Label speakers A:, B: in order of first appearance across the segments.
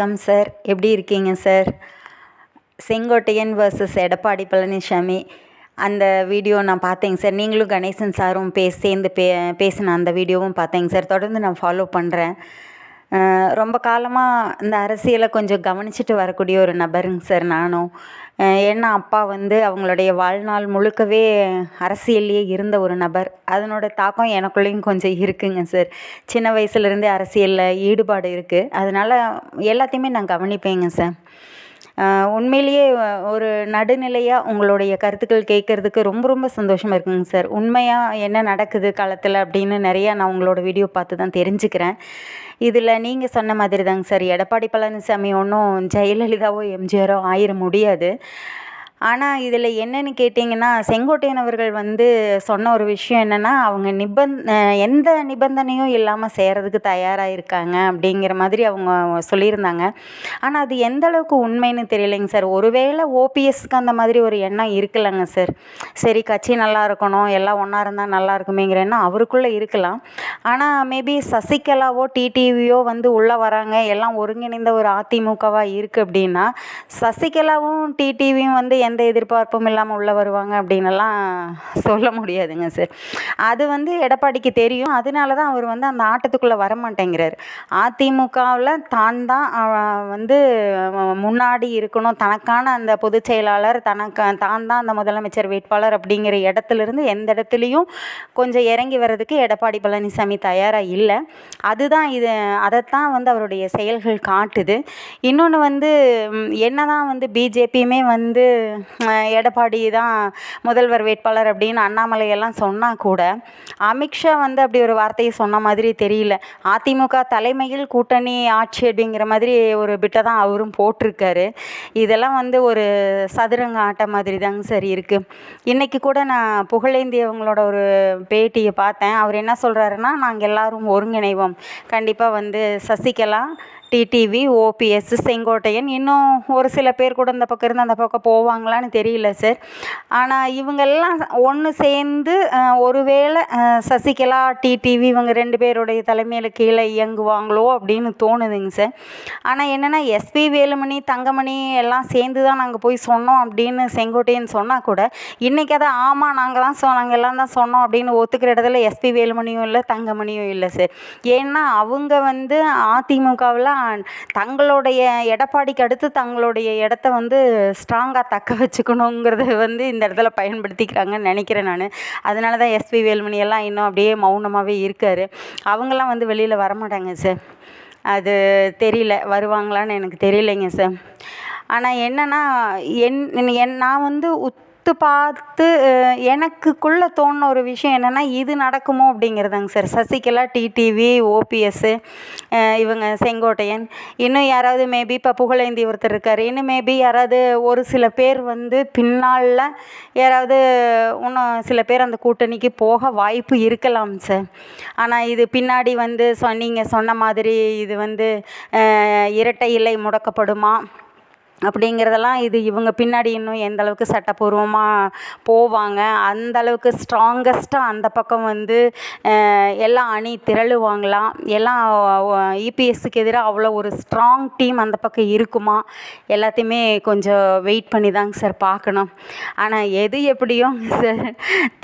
A: வணக்கம் சார். எப்படி இருக்கீங்க சார்? செங்கோட்டையன் வர்சஸ் எடப்பாடி பழனிசாமி. அந்த வீடியோ நான் பார்த்தேங்க சார். நீங்களும் கணேசன் சாரும் பே சேர்ந்து பே பேசின அந்த வீடியோவும் பார்த்தேங்க சார். தொடர்ந்து நான் ஃபாலோ பண்ணுறேன் ரொம்ப காலமாக இந்த அரசியலை கொஞ்சம் கவனிச்சிட்டு வரக்கூடிய ஒரு நபருங்க சார் நானும். ஏன்னா அப்பா வந்து அவங்களுடைய வாழ்நாள் முழுக்கவே அரசியல்லையே இருந்த ஒரு நபர். அதனோட தாக்கம் எனக்குள்ளேயும் கொஞ்சம் இருக்குங்க சார். சின்ன வயசுலேருந்தே அரசியலில் ஈடுபாடு இருக்குது அதனால் எல்லாத்தையுமே நான் கவனிப்பேங்க சார். உண்மையிலேயே ஒரு நடுநிலையாக உங்களுடைய கருத்துக்கள் கேட்குறதுக்கு ரொம்ப ரொம்ப சந்தோஷமாக இருக்குங்க சார். உண்மையாக என்ன நடக்குது களத்தில் அப்படின்னு நிறையா நான் உங்களோட வீடியோ பார்த்து தான் தெரிஞ்சுக்கிறேன். இதில் நீங்கள் சொன்ன மாதிரி தாங்க சார். எடப்பாடி பழனிசாமி ஒன்றும் ஜெயலலிதாவோ எம்ஜிஆரோ ஆயிட முடியாது. ஆனால் இதில் என்னென்னு கேட்டிங்கன்னா செங்கோட்டையன் அவர்கள் வந்து சொன்ன ஒரு விஷயம் என்னென்னா அவங்க நிபந் எந்த நிபந்தனையும் இல்லாமல் செய்கிறதுக்கு தயாராக இருக்காங்க அப்படிங்கிற மாதிரி அவங்க சொல்லியிருந்தாங்க. ஆனால் அது எந்த அளவுக்கு உண்மைன்னு தெரியலைங்க சார். ஒருவேளை ஓபிஎஸ்க்கு அந்த மாதிரி ஒரு எண்ணம் இருக்கலைங்க சார். சரி கட்சி நல்லா இருக்கணும் எல்லாம் ஒன்றா இருந்தால் நல்லா இருக்குமேங்கிற எண்ணம் அவருக்குள்ளே இருக்கலாம். ஆனால் மேபி சசிகலாவோ டிடிவியோ வந்து உள்ளே வராங்க எல்லாம் ஒருங்கிணைந்த ஒரு அதிமுகவாக இருக்குது அப்படின்னா சசிகலாவும் டிடிவியும் வந்து எந்த எதிர்பார்ப்பும் இல்லாமல் உள்ளே வருவாங்க அப்படின்னெல்லாம் சொல்ல முடியாதுங்க சார் அது வந்து எடப்பாடிக்கு தெரியும். அதனால தான் அவர் வந்து அந்த ஆட்டத்துக்குள்ளே வர மாட்டேங்கிறார் அதிமுகவில் தான் தான் வந்து முன்னாடி இருக்கணும். தனக்கான அந்த பொதுச் செயலாளர் தனக்கு தான் தான் அந்த முதலமைச்சர் வேட்பாளர் அப்படிங்கிற இடத்துலேருந்து எந்த இடத்துலையும் கொஞ்சம் இறங்கி வர்றதுக்கு எடப்பாடி பழனிசாமி தயாராக இல்லை. அதுதான் இது அதைத்தான் வந்து அவருடைய செயல்கள் காட்டுது. இன்னொன்று வந்து என்ன தான் வந்து பிஜேபியுமே வந்து எடப்பாடி தான் முதல்வர் வேட்பாளர் அப்படின்னு அண்ணாமலையெல்லாம் சொன்னால் கூட அமித்ஷா வந்து அப்படி ஒரு வார்த்தையை சொன்ன மாதிரி தெரியல. அதிமுக தலைமையில் கூட்டணி ஆட்சி அப்படிங்கிற மாதிரி ஒரு பிட்டை தான் அவரும் போட்டிருக்காரு. இதெல்லாம் வந்து ஒரு சதுரங்க ஆட்டம் மாதிரி தாங்க சார் இருக்குது இன்றைக்கி கூட நான் புகழேந்தி அவங்களோட ஒரு பேட்டியை பார்த்தேன். அவர் என்ன சொல்கிறாருன்னா நாங்கள் எல்லோரும் ஒருங்கிணைவோம். கண்டிப்பாக வந்து சசிகலா டிடிவி ஓபிஎஸ் செங்கோட்டையன் இன்னும் ஒரு சில பேர் கூட இந்த பக்கம் இருந்து அந்த பக்கம் போவாங்களான்னு தெரியல சார். ஆனால் இவங்கெல்லாம் ஒன்று சேர்ந்து ஒருவேளை சசிகலா டிடிவி இவங்க ரெண்டு பேருடைய தலைமையில் கீழே இயங்குவாங்களோ அப்படின்னு தோணுதுங்க சார். ஆனால் என்னென்னா எஸ்பி வேலுமணி தங்கமணி எல்லாம் சேர்ந்து தான் நாங்கள் போய் சொன்னோம் அப்படின்னு செங்கோட்டையன் சொன்னால் கூட இன்றைக்கி அதை ஆமாம் நாங்கள் தான் சொ நாங்கள் எல்லாம் தான் சொன்னோம் அப்படின்னு ஒத்துக்கிற இடத்துல எஸ்பி வேலுமணியும் இல்லை தங்கமணியும் இல்லை சார். ஏன்னா அவங்க வந்து அதிமுகவில் தங்களுடைய எடப்பாடிக்கு அடுத்து தங்களுடைய இடத்த வந்து ஸ்ட்ராங்காக தக்க வச்சுக்கணுங்கிறத வந்து இந்த இடத்துல பயன்படுத்திக்கிறாங்கன்னு நினைக்கிறேன் நான். அதனால தான் எஸ்பி வேலுமணி எல்லாம் இன்னும் அப்படியே மௌனமாகவே இருக்கார். அவங்கெல்லாம் வந்து வெளியில் வரமாட்டாங்க சார் அது தெரியல வருவாங்களான்னு எனக்கு தெரியலைங்க சார் ஆனால் என்னென்னா என் என் நான் வந்து உத் பார்த்து பார்த்து எனக்குள்ளே தோணின ஒரு விஷயம் என்னென்னா இது நடக்குமோ அப்படிங்கிறதாங்க சார். சசிகலா டிடிவி ஓபிஎஸ்ஸு இவங்க செங்கோட்டையன். இன்னும் யாராவது மேபி இப்போ புகழேந்தி ஒருத்தர் இருக்கார். இன்னும் மேபி யாராவது ஒரு சில பேர் வந்து பின்னால் யாராவது இன்னும் சில பேர் அந்த கூட்டணிக்கு போக வாய்ப்பு இருக்கலாம் சார். ஆனால் இது பின்னாடி வந்து சொன்னீங்க சொன்ன மாதிரி இது வந்து இரட்டை இலை முடக்கப்படுமா? அப்படிங்கிறதெல்லாம் இது இவங்க பின்னாடி இன்னும் எந்த அளவுக்கு சட்டப்பூர்வமாக போவாங்க அந்த அளவுக்கு ஸ்ட்ராங்கஸ்ட்டாக அந்த பக்கம் வந்து எல்லாம் அணி திரளுவாங்களாம் எல்லாம் இபிஎஸ்க்கு எதிராக அவ்வளோ ஒரு ஸ்ட்ராங் டீம் அந்த பக்கம் இருக்குமா? எல்லாத்தையுமே கொஞ்சம் வெயிட் பண்ணி தாங்க சார் பார்க்கணும். ஆனால் எது எப்படியும் சார்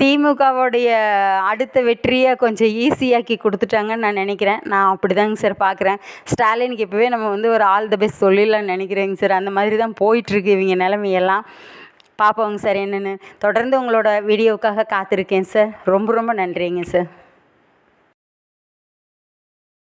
A: திமுகவுடைய அடுத்த வெற்றியை கொஞ்சம் ஈஸியாக்கி கொடுத்துட்டாங்கன்னு நான் நினைக்கிறேன். நான் அப்படி தாங்க சார் பார்க்குறேன் ஸ்டாலினுக்கு இப்போவே நம்ம வந்து ஒரு ஆல் த பெஸ்ட் சொல்லிடலாம்னு நினைக்கிறேங்க சார் அந்த மாதிரி மாதிரி தான் போயிட்டுருக்கு இவங்க நிலமையெல்லாம். பார்ப்போங்க சார் என்னென்னு. தொடர்ந்து உங்களோட வீடியோவுக்காக காத்திருக்கேன் சார் ரொம்ப ரொம்ப நன்றிங்க சார்